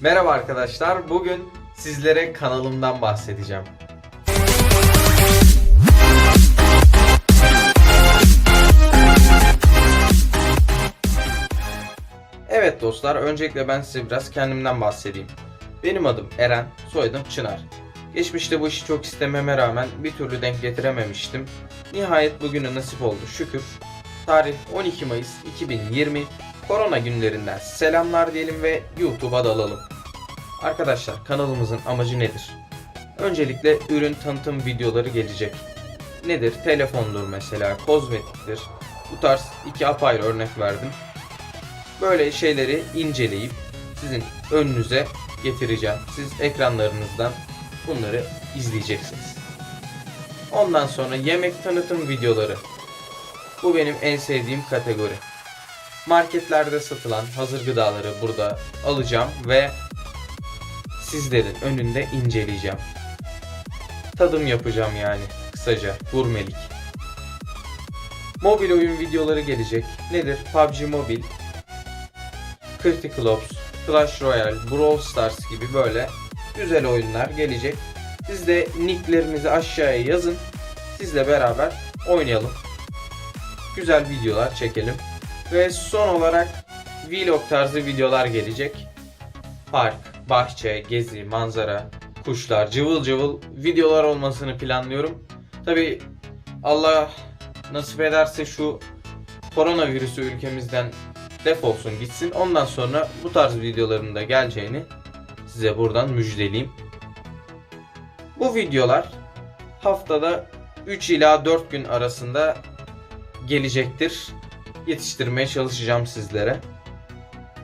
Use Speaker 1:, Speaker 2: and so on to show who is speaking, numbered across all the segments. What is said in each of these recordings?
Speaker 1: Merhaba arkadaşlar. Bugün sizlere kanalımdan bahsedeceğim. Evet dostlar, öncelikle ben size biraz kendimden bahsedeyim. Benim adım Eren, soyadım Çınar. Geçmişte bu işi çok istememe rağmen bir türlü denk getirememiştim. Nihayet bugüne nasip oldu şükür. Tarih 12 Mayıs 2020. Korona günlerinden selamlar diyelim ve YouTube'a dalalım. Arkadaşlar kanalımızın amacı nedir? Öncelikle ürün tanıtım videoları gelecek. Nedir? Telefondur mesela, kozmetiktir. Bu tarz iki apayrı örnek verdim. Böyle şeyleri inceleyip sizin önünüze getireceğim. Siz ekranlarınızdan bunları izleyeceksiniz. Ondan sonra yemek tanıtım videoları. Bu benim en sevdiğim kategori. Marketlerde satılan hazır gıdaları burada alacağım ve sizlerin önünde inceleyeceğim. Tadım yapacağım yani kısaca gurmelik. Mobil oyun videoları gelecek. Nedir? PUBG Mobile, Critical Ops, Clash Royale, Brawl Stars gibi böyle güzel oyunlar gelecek. Siz de nicklerinizi aşağıya yazın. Sizle beraber oynayalım. Güzel videolar çekelim. Ve son olarak vlog tarzı videolar gelecek. Park, bahçe, gezi, manzara, kuşlar, cıvıl cıvıl videolar olmasını planlıyorum. Tabi Allah nasip ederse şu koronavirüsü ülkemizden defolsun gitsin. Ondan sonra bu tarz videoların da geleceğini size buradan müjdeleyeyim. Bu videolar haftada 3 ila 4 gün arasında gelecektir. Yetiştirmeye çalışacağım sizlere.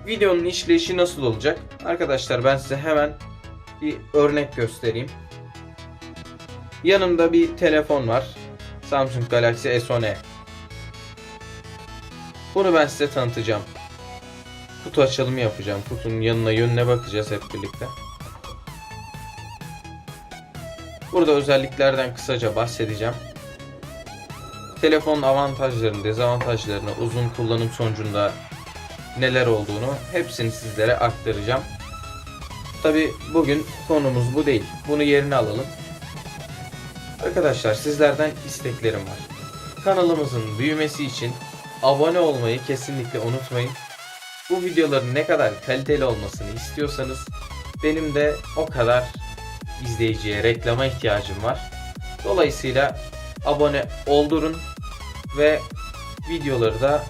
Speaker 1: Videonun işleyişi nasıl olacak? Arkadaşlar ben size hemen bir örnek göstereyim. Yanımda bir telefon var. Samsung Galaxy S10e. Bunu ben size tanıtacağım. Kutu açılımı yapacağım. Kutunun yanına yönüne bakacağız hep birlikte. Burada özelliklerden kısaca bahsedeceğim. Telefonun avantajlarını, dezavantajlarını, uzun kullanım sonucunda neler olduğunu hepsini sizlere aktaracağım. Tabi bugün konumuz bu değil. Bunu yerine alalım. Arkadaşlar sizlerden isteklerim var. Kanalımızın büyümesi için abone olmayı kesinlikle unutmayın. Bu videoların ne kadar kaliteli olmasını istiyorsanız benim de o kadar izleyiciye, reklama ihtiyacım var. Dolayısıyla abone oldurun ve videoları da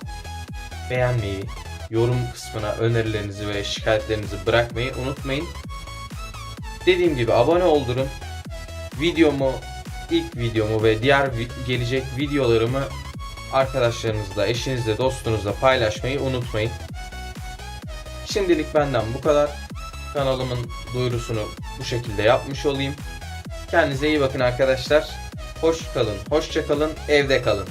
Speaker 1: beğenmeyi, yorum kısmına önerilerinizi ve şikayetlerinizi bırakmayı unutmayın. Dediğim gibi abone oldurun. Videomu, ilk videomu ve diğer gelecek videolarımı arkadaşlarınızla, eşinizle, dostunuzla paylaşmayı unutmayın. Şimdilik benden bu kadar. Kanalımın duyurusunu bu şekilde yapmış olayım. Kendinize iyi bakın arkadaşlar. Hoş kalın, hoşça kalın, evde kalın.